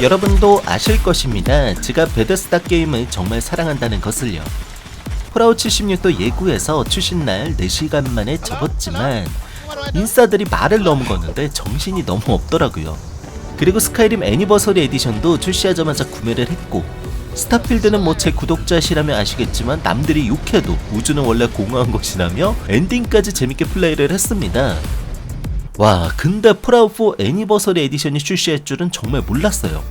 여러분도 아실 것입니다. 제가 베데스다 게임을 정말 사랑한다는 것을요. 폴아웃 76도 예고해서 출신 날 4시간 만에 접었지만 인싸들이 말을 너무 거는데 정신이 너무 없더라고요. 그리고 스카이림 애니버서리 에디션도 출시하자마자 구매를 했고 스타필드는 뭐 제 구독자시라면 아시겠지만 남들이 욕해도 우주는 원래 공허한 것이라며 엔딩까지 재밌게 플레이를 했습니다. 와 근데 폴아웃4 애니버서리 에디션이 출시할 줄은 정말 몰랐어요.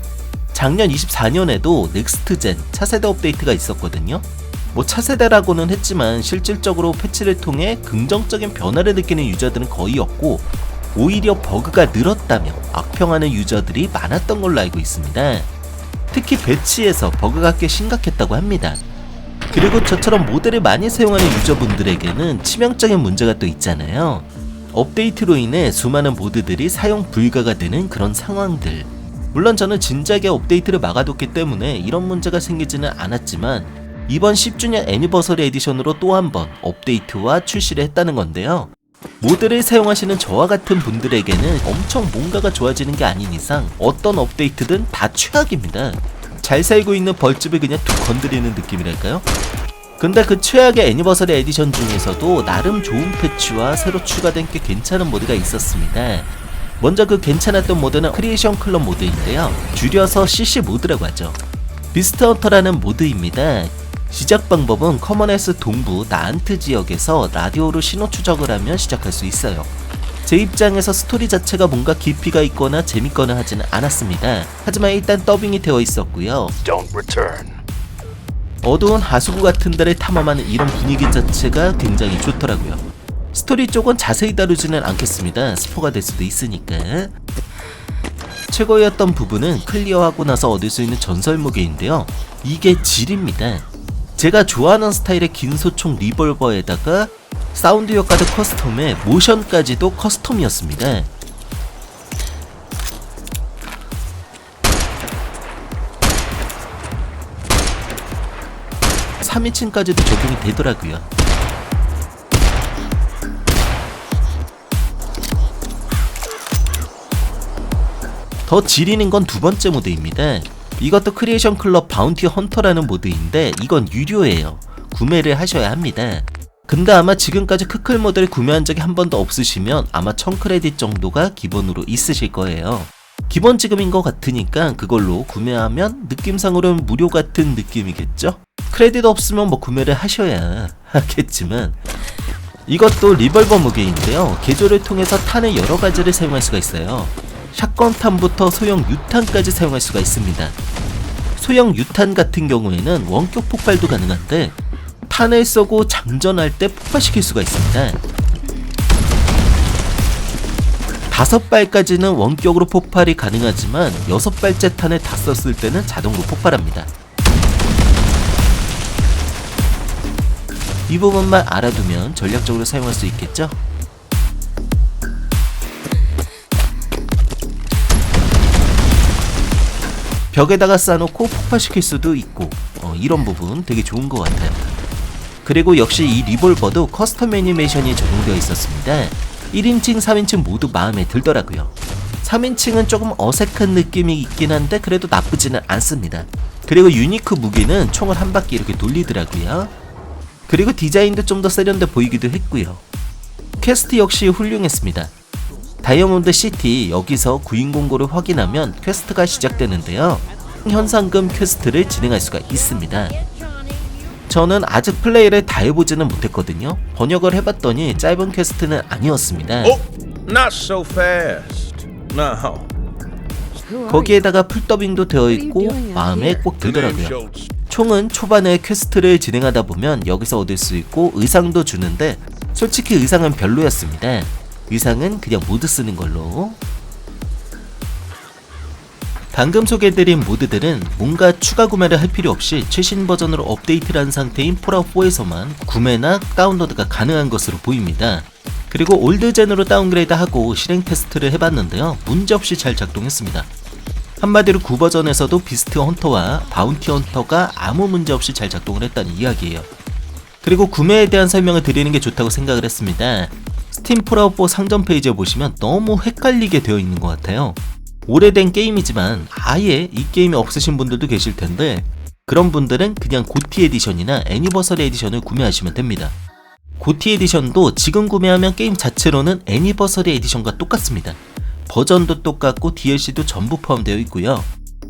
작년 24년에도 넥스트젠 차세대 업데이트가 있었거든요. 뭐 차세대라고는 했지만 실질적으로 패치를 통해 긍정적인 변화를 느끼는 유저들은 거의 없고 오히려 버그가 늘었다며 악평하는 유저들이 많았던 걸로 알고 있습니다. 특히 배치에서 버그가 꽤 심각했다고 합니다. 그리고 저처럼 모델을 많이 사용하는 유저분들에게는 치명적인 문제가 또 있잖아요. 업데이트로 인해 수많은 모드들이 사용 불가가 되는 그런 상황들. 물론 저는 진작에 업데이트를 막아뒀기 때문에 이런 문제가 생기지는 않았지만 이번 10주년 애니버서리 에디션으로 또 한 번 업데이트와 출시를 했다는 건데요. 모드를 사용하시는 저와 같은 분들에게는 엄청 뭔가가 좋아지는 게 아닌 이상 어떤 업데이트든 다 최악입니다. 잘 살고 있는 벌집을 그냥 툭 건드리는 느낌이랄까요? 근데 그 최악의 애니버서리 에디션 중에서도 나름 좋은 패치와 새로 추가된 꽤 괜찮은 모드가 있었습니다. 먼저 그 괜찮았던 모드는 크리에이션 클럽 모드인데요. 줄여서 CC 모드라고 하죠. 비스트 헌터라는 모드입니다. 시작 방법은 커먼헬스 동부 나안트 지역에서 라디오로 신호 추적을 하면 시작할 수 있어요. 제 입장에서 스토리 자체가 뭔가 깊이가 있거나 재밌거나 하지는 않았습니다. 하지만 일단 더빙이 되어 있었고요. Don't return. 어두운 하수구 같은 데를 탐험하는 이런 분위기 자체가 굉장히 좋더라고요. 스토리 쪽은 자세히 다루지는 않겠습니다. 스포가 될 수도 있으니까. 최고였던 부분은 클리어하고 나서 얻을 수 있는 전설 무게인데요. 이게 질입니다. 제가 좋아하는 스타일의 긴 소총 리볼버에다가 사운드 효과도 커스텀에 모션까지도 커스텀이었습니다. 삼인칭까지도 적용이 되더라고요. 더 지리는 건 두 번째 모드입니다. 이것도 크리에이션 클럽 바운티 헌터라는 모드인데 이건 유료예요. 구매를 하셔야 합니다. 근데 아마 지금까지 크클 모드를 구매한 적이 한 번도 없으시면 아마 1000크레딧 정도가 기본으로 있으실 거예요. 기본 지급인 것 같으니까 그걸로 구매하면 느낌상으로는 무료 같은 느낌이겠죠? 크레딧 없으면 뭐 구매를 하셔야 하겠지만 이것도 리벌버 무게인데요. 개조를 통해서 탄의 여러 가지를 사용할 수가 있어요. 샷건 탄부터 소형 유탄까지 사용할 수가 있습니다. 소형 유탄 같은 경우에는 원격 폭발도 가능한데 탄을 쏘고 장전할 때 폭발시킬 수가 있습니다. 다섯 발까지는 원격으로 폭발이 가능하지만 여섯 발째 탄을 다 썼을 때는 자동으로 폭발합니다. 이 부분만 알아두면 전략적으로 사용할 수 있겠죠? 벽에다가 쌓아놓고 폭발시킬 수도 있고 어, 이런 부분 되게 좋은 것 같아요. 그리고 역시 이 리볼버도 커스텀 애니메이션이 적용되어 있었습니다. 1인칭, 3인칭 모두 마음에 들더라고요. 3인칭은 조금 어색한 느낌이 있긴 한데 그래도 나쁘지는 않습니다. 그리고 유니크 무기는 총을 한 바퀴 이렇게 돌리더라고요. 그리고 디자인도 좀 더 세련돼 보이기도 했고요. 퀘스트 역시 훌륭했습니다. 다이아몬드 시티 여기서 구인 공고를 확인하면 퀘스트가 시작되는데요. 현상금 퀘스트를 진행할 수가 있습니다. 저는 아직 플레이를 다 해보지는 못했거든요. 번역을 해봤더니 짧은 퀘스트는 아니었습니다. Oh, not so fast. No. 거기에다가 풀더빙도 되어 있고 마음에 꼭 들더라고요. 총은 초반에 퀘스트를 진행하다 보면 여기서 얻을 수 있고 의상도 주는데 솔직히 의상은 별로였습니다. 의상은 그냥 모드 쓰는 걸로. 방금 소개해드린 모드들은 뭔가 추가 구매를 할 필요 없이 최신 버전으로 업데이트를 한 상태인 폴아웃4에서만 구매나 다운로드가 가능한 것으로 보입니다. 그리고 올드젠으로 다운그레이드하고 실행 테스트를 해봤는데요. 문제없이 잘 작동했습니다. 한마디로 9버전에서도 비스트 헌터와 바운티 헌터가 아무 문제 없이 잘 작동을 했다는 이야기예요. 그리고 구매에 대한 설명을 드리는 게 좋다고 생각을 했습니다. 스팀 폴아웃4 상점 페이지에 보시면 너무 헷갈리게 되어 있는 것 같아요. 오래된 게임이지만 아예 이 게임이 없으신 분들도 계실 텐데 그런 분들은 그냥 고티 에디션이나 애니버서리 에디션을 구매하시면 됩니다. 고티 에디션도 지금 구매하면 게임 자체로는 애니버서리 에디션과 똑같습니다. 버전도 똑같고 DLC도 전부 포함되어 있고요.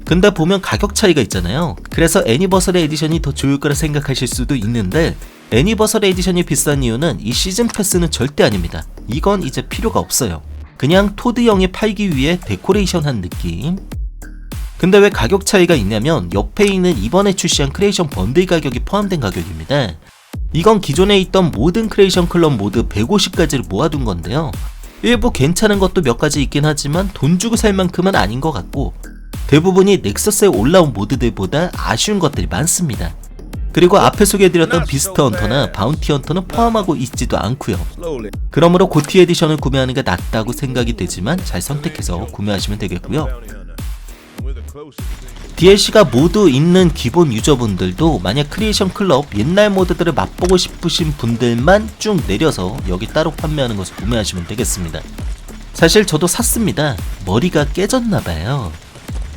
근데 보면 가격 차이가 있잖아요. 그래서 애니버서리 에디션이 더 좋을 거라 생각하실 수도 있는데 애니버서리 에디션이 비싼 이유는 이 시즌 패스는 절대 아닙니다. 이건 이제 필요가 없어요. 그냥 토드 형이 팔기 위해 데코레이션 한 느낌. 근데 왜 가격 차이가 있냐면 옆에 있는 이번에 출시한 크리에이션 번들 가격이 포함된 가격입니다. 이건 기존에 있던 모든 크리에이션 클럽 모드 150가지를 모아둔 건데요. 일부 괜찮은 것도 몇 가지 있긴 하지만 돈 주고 살 만큼은 아닌 것 같고 대부분이 넥서스에 올라온 모드들보다 아쉬운 것들이 많습니다. 그리고 앞에 소개해드렸던 비스트 헌터나 바운티 헌터는 포함하고 있지도 않고요. 그러므로 고티 에디션을 구매하는 게 낫다고 생각이 되지만 잘 선택해서 구매하시면 되겠고요. DLC가 모두 있는 기본 유저분들도 만약 크리에이션 클럽 옛날 모드들을 맛보고 싶으신 분들만 쭉 내려서 여기 따로 판매하는 것을 구매하시면 되겠습니다. 사실 저도 샀습니다. 머리가 깨졌나봐요.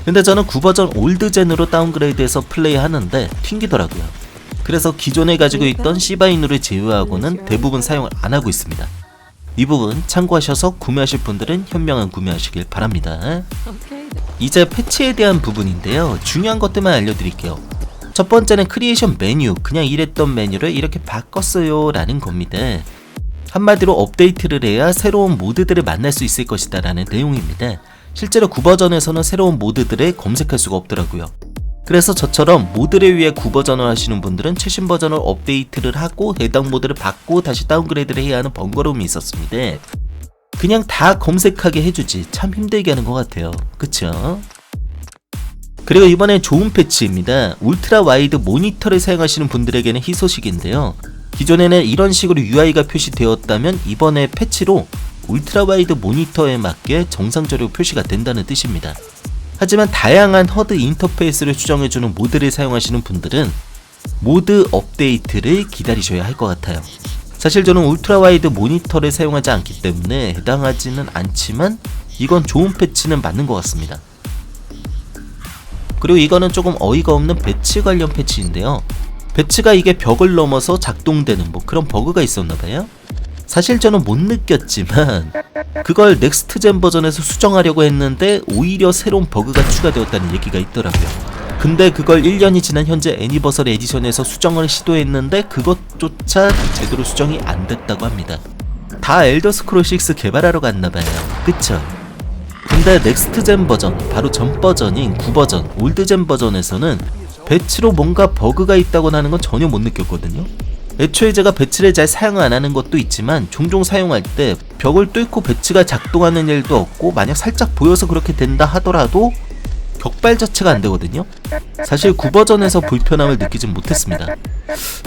근데 저는 9버전 올드젠으로 다운그레이드해서 플레이하는데 튕기더라고요. 그래서 기존에 가지고 있던 시바이누를 제외하고는 대부분 사용을 안 하고 있습니다. 이 부분 참고하셔서 구매하실 분들은 현명한 구매하시길 바랍니다. 이제 패치에 대한 부분인데요. 중요한 것들만 알려드릴게요. 첫 번째는 크리에이션 메뉴, 그냥 이랬던 메뉴를 이렇게 바꿨어요 라는 겁니다. 한마디로 업데이트를 해야 새로운 모드들을 만날 수 있을 것이다 라는 내용입니다. 실제로 9버전에서는 새로운 모드들을 검색할 수가 없더라고요. 그래서 저처럼 모드를 위해 9버전을 하시는 분들은 최신 버전을 업데이트를 하고 해당 모드를 받고 다시 다운그레이드를 해야 하는 번거로움이 있었습니다. 그냥 다 검색하게 해주지 참 힘들게 하는 것 같아요. 그쵸? 그리고 이번엔 좋은 패치입니다. 울트라 와이드 모니터를 사용하시는 분들에게는 희소식인데요. 기존에는 이런 식으로 UI가 표시되었다면 이번에 패치로 울트라 와이드 모니터에 맞게 정상적으로 표시가 된다는 뜻입니다. 하지만 다양한 허드 인터페이스를 수정해주는 모드를 사용하시는 분들은 모드 업데이트를 기다리셔야 할 것 같아요. 사실 저는 울트라 와이드 모니터를 사용하지 않기 때문에 해당하지는 않지만 이건 좋은 패치는 맞는 것 같습니다. 그리고 이거는 조금 어이가 없는 배치 관련 패치인데요. 배치가 이게 벽을 넘어서 작동되는 뭐 그런 버그가 있었나 봐요. 사실 저는 못 느꼈지만 그걸 넥스트 젠 버전에서 수정하려고 했는데 오히려 새로운 버그가 추가되었다는 얘기가 있더라고요. 근데 그걸 1년이 지난 현재 애니버서리 에디션에서 수정을 시도했는데 그것조차 제대로 수정이 안 됐다고 합니다. 다 엘더 스크롤 6 개발하러 갔나봐요. 그쵸? 근데 넥스트 젠 버전, 바로 전 버전인 9버전, 올드 젠 버전에서는 배치로 뭔가 버그가 있다고 하는 건 전혀 못 느꼈거든요. 애초에 제가 배치를 잘 사용 안 하는 것도 있지만 종종 사용할 때 벽을 뚫고 배치가 작동하는 일도 없고 만약 살짝 보여서 그렇게 된다 하더라도 격발 자체가 안 되거든요. 사실 9버전에서 불편함을 느끼진 못했습니다.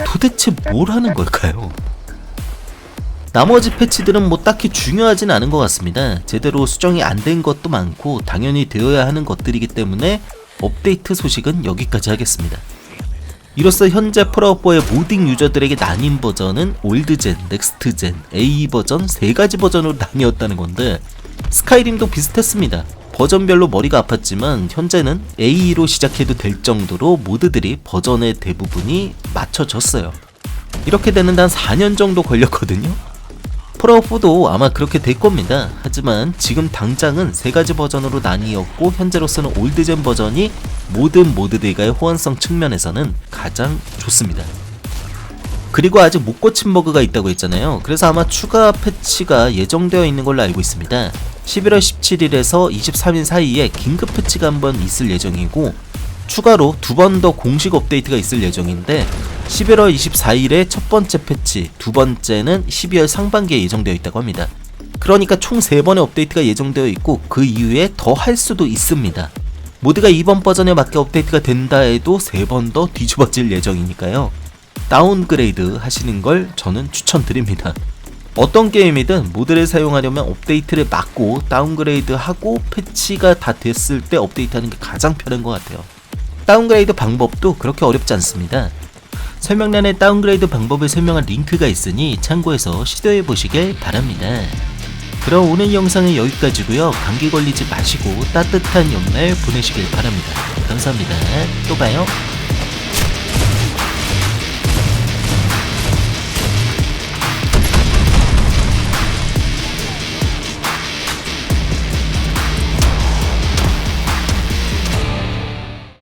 도대체 뭘 하는 걸까요? 나머지 패치들은 뭐 딱히 중요하진 않은 것 같습니다. 제대로 수정이 안 된 것도 많고 당연히 되어야 하는 것들이기 때문에 업데이트 소식은 여기까지 하겠습니다. 이로써 현재 폴아웃4의 모딩 유저들에게 나뉜 버전은 올드젠, 넥스트젠, A 버전 세 가지 버전으로 나뉘었다는 건데 스카이림도 비슷했습니다. 버전별로 머리가 아팠지만 현재는 A로 시작해도 될 정도로 모드들이 버전의 대부분이 맞춰졌어요. 이렇게 되는 데 한 4년 정도 걸렸거든요. 폴아웃4도 아마 그렇게 될 겁니다. 하지만 지금 당장은 세 가지 버전으로 나뉘었고 현재로서는 올드젠 버전이 모든 모드들과의 호환성 측면에서는 가장 좋습니다. 그리고 아직 못 고친 버그가 있다고 했잖아요. 그래서 아마 추가 패치가 예정되어 있는 걸로 알고 있습니다. 11월 17일에서 23일 사이에 긴급 패치가 한 번 있을 예정이고 추가로 두 번 더 공식 업데이트가 있을 예정인데 11월 24일에 첫 번째 패치, 두 번째는 12월 상반기에 예정되어 있다고 합니다. 그러니까 총 3번의 업데이트가 예정되어 있고 그 이후에 더 할 수도 있습니다. 모드가 이번 버전에 맞게 업데이트가 된다 해도 3번 더 뒤집어질 예정이니까요. 다운그레이드 하시는 걸 저는 추천드립니다. 어떤 게임이든 모드를 사용하려면 업데이트를 막고 다운그레이드 하고 패치가 다 됐을 때 업데이트하는 게 가장 편한 것 같아요. 다운그레이드 방법도 그렇게 어렵지 않습니다. 설명란에 다운그레이드 방법을 설명한 링크가 있으니 참고해서 시도해 보시길 바랍니다. 그럼 오늘 영상은 여기까지고요. 감기 걸리지 마시고 따뜻한 연말 보내시길 바랍니다. 감사합니다. 또 봐요.